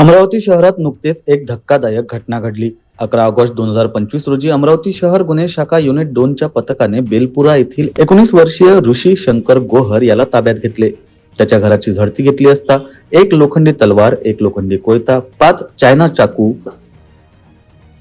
अमरावती शहरात नुकतेच एक धक्कादायक घटना घडली. अकरा ऑगस्ट दोन हजार पंचवीस रोजी अमरावती शहर गुन्हे शाखा युनिट दोनच्या पथकाने बेलपुरा येथील एकोणीस वर्षीय ऋषी शंकर गोहर याला ताब्यात घेतले. त्याच्या घराची झडती घेतली असता एक लोखंडी तलवार एक लोखंडी कोयता पाच चायना चाकू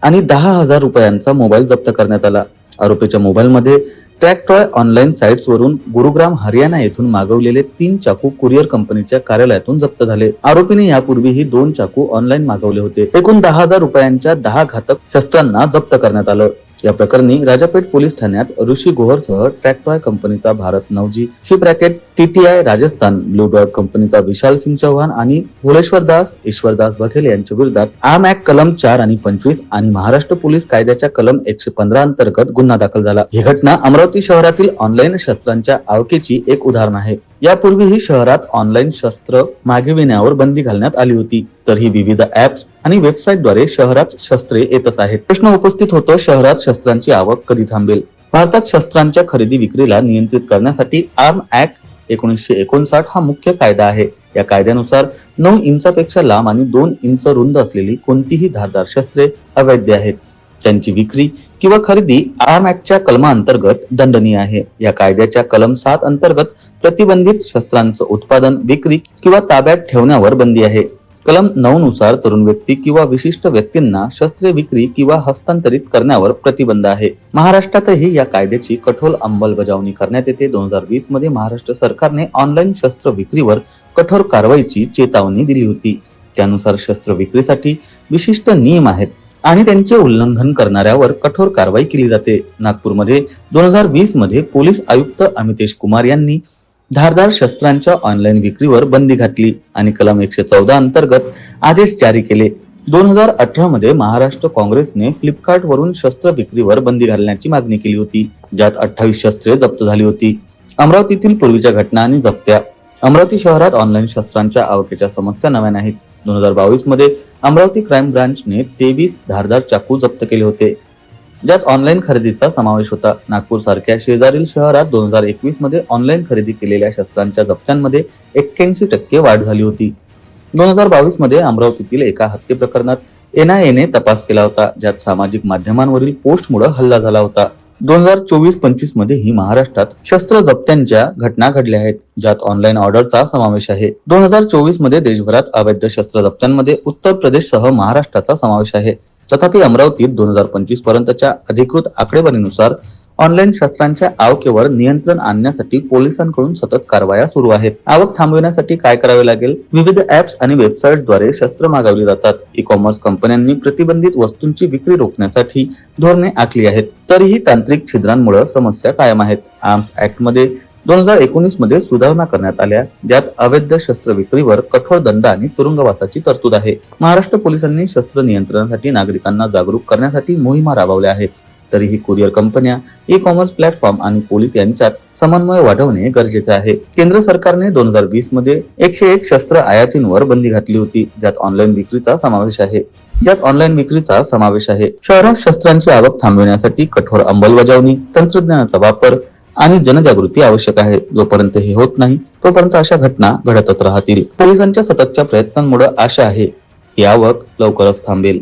आणि दहा हजार रुपयांचा मोबाईल जप्त करण्यात आला. आरोपीच्या मोबाईलमध्ये ट्रॅकटॉय ऑनलाईन साइट्स वरून गुरुग्राम हरियाणा येथून मागवलेले तीन चाकू कुरिअर कंपनीच्या कार्यालयातून जप्त झाले. आरोपीने यापूर्वीही दोन चाकू ऑनलाईन मागवले होते. एकूण दहा हजार रुपयांच्या दहा घातक शस्त्रांना जप्त करण्यात आलं. या प्रकरणी राजापेठ पोलीस ठाण्यात ऋषी गोहरसह ट्रॅक्टॉय कंपनीचा भारत नवजी. Ship racket TTI Rajasthan blue dot कंपनीचा विशाल सिंग चौहान आणि भुलेश्वर दास ईश्वरदास बघेल यांच्या विरोधात आम ऍक्ट कलम चार आणि पंचवीस आणि महाराष्ट्र पोलीस कायद्याच्या कलम एकशे पंधरा अंतर्गत गुन्हा दाखल झाला. ही घटना अमरावती शहरातील ऑनलाईन शस्त्रांच्या आवकेची एक उदाहरण आहे. यापूर्वीही शहरात ऑनलाईन शस्त्र मागविण्यावर बंदी घालण्यात आली होती. तर ही विविध ऍप्स आणि वेबसाईटद्वारे शहरात शस्त्रे येतच आहेत. प्रश्न उपस्थित होतो शहरात शस्त्रांची आवक कधी थांबेल? भारतात शस्त्रांच्या खरेदी विक्रीला नियंत्रित करण्यासाठी आर्म ऍक्ट एकोणीसशे एकोणसाठ हा मुख्य कायदा आहे. या कायद्यानुसार नऊ इंचापेक्षा लांब आणि दोन इंच रुंद असलेली कोणतीही धारदार शस्त्रे अवैध आहेत. त्यांची विक्री किंवा खरेदी आर्म ऍक्टच्या कलमाअंतर्गत दंडनीय आहे. या कायद्याच्या कलम सात अंतर्गत प्रतिबंधित शस्त्रांचं उत्पादन विक्री किंवा ताब्यात ठेवण्यावर बंदी आहे. कलम नऊ नुसार तरुण व्यक्ती किंवा विशिष्ट व्यक्तींना शस्त्रे विक्री किंवा हस्तांतरित करण्यावर प्रतिबंध आहे. महाराष्ट्रातही या कायद्याची कठोर अंमलबजावणी करण्यात येते. दोन हजार वीसमध्ये महाराष्ट्र सरकारने ऑनलाईन शस्त्र विक्रीवर कठोर कारवाईची चेतावणी दिली होती. त्यानुसार शस्त्र विक्रीसाठी विशिष्ट नियम आहेत. आणि त्यांचे उल्लंघन करणाऱ्यावर कठोर कारवाई केली जाते. नागपूरमध्ये दोन हजार वीसमध्ये पोलीस आयुक्त अमितेश कुमार यांनी धारदार शस्त्रांच्या ऑनलाईन विक्रीवर बंदी घातली आणि कलम एकशे चौदा अंतर्गत आदेश जारी केले. दोन हजार अठरा मध्ये महाराष्ट्र काँग्रेसने फ्लिपकार्ट वरून शस्त्र विक्रीवर बंदी घालण्याची मागणी केली होती ज्यात अठ्ठावीस शस्त्रे जप्त झाली होती. अमरावतीतील पूर्वीच्या घटना आणि जप्त्या. अमरावती शहरात ऑनलाईन शस्त्रांच्या आवकेच्या समस्या नव्या नाहीत. दोन हजार बावीसमध्ये अमरावती क्राईम ब्रांचने तेवीस धारदार चाकू जप्त केले होते. ज्यात ऑनलाईन खरेदीचा समावेश होता. नागपूर सारख्या शेजारील शहरात दोन हजार एकवीसमध्ये ऑनलाईन खरेदी केलेल्या शस्त्रांच्या जप्त्यांमध्ये एक्क्याऐंशी टक्के वाढ झाली होती. दोन हजार बावीसमध्ये अमरावतीतील एका हत्ये प्रकरणात एनआयएने तपास केला होता. ज्यात सामाजिक माध्यमांवरील पोस्टमुळे हल्ला झाला होता. दोन हजार चोवीस पंचवीसमध्ये ही महाराष्ट्रात शस्त्र जप्त्यांच्या घटना घडल्या आहेत ज्यात ऑनलाईन ऑर्डरचा समावेश आहे. दोन हजार चोवीसमध्ये देशभरात अवैध शस्त्र जप्त्यांमध्ये उत्तर प्रदेशसह महाराष्ट्राचा समावेश आहे. तथापि अमरावतीत दोन हजार पंचवीस पर्यंतच्या अधिकृत आकडेवारीनुसार ऑनलाईन शस्त्रांच्या आवकेवर नियंत्रण आणण्यासाठी पोलिसांकडून सतत कारवाया सुरू आहेत. आवक थांबविण्यासाठी काय करावे लागेल? विविध ऍप्स आणि वेबसाईटद्वारे शस्त्र मागवली जातात. ई कॉमर्स कंपन्यांनी प्रतिबंधित वस्तूंची विक्री रोखण्यासाठी धोरणे आखली आहेत. तरीही तांत्रिक छिद्रांमुळे समस्या कायम आहेत. आर्म्स ऍक्टमध्ये दोन हजार एकोणीसमध्ये सुधारणा करण्यात आल्या. ज्यात अवैध शस्त्र विक्रीवर कठोर दंड आणि तुरुंगवासाची तरतूद आहे. महाराष्ट्र पोलिसांनी शस्त्र नियंत्रणासाठी नागरिकांना जागरूक करण्यासाठी मोहिमा राबवल्या आहेत. तरीही कुरिअर कंपन्या ई कॉमर्स प्लॅटफॉर्म आणि पोलीस यांच्यात समन्वय वाढवणे गरजेचे आहे. केंद्र सरकारने दोन हजार वीसमध्ये एकशे एक शस्त्र आयातींवर बंदी घातली होती ज्यात ऑनलाईन विक्रीचा समावेश आहे. ज्यात ऑनलाईन विक्रीचा समावेश आहे. शहरात शस्त्रांची आवक थांबविण्यासाठी कठोर अंमलबजावणी तंत्रज्ञानाचा वापर आणि जनजागृती आवश्यक आहे. जोपर्यंत हे होत नाही तोपर्यंत अशा घटना घडतच राहतील. पोलिसांच्या सततच्या प्रयत्नांमुळे आशा आहे ही आवक लवकरच थांबेल.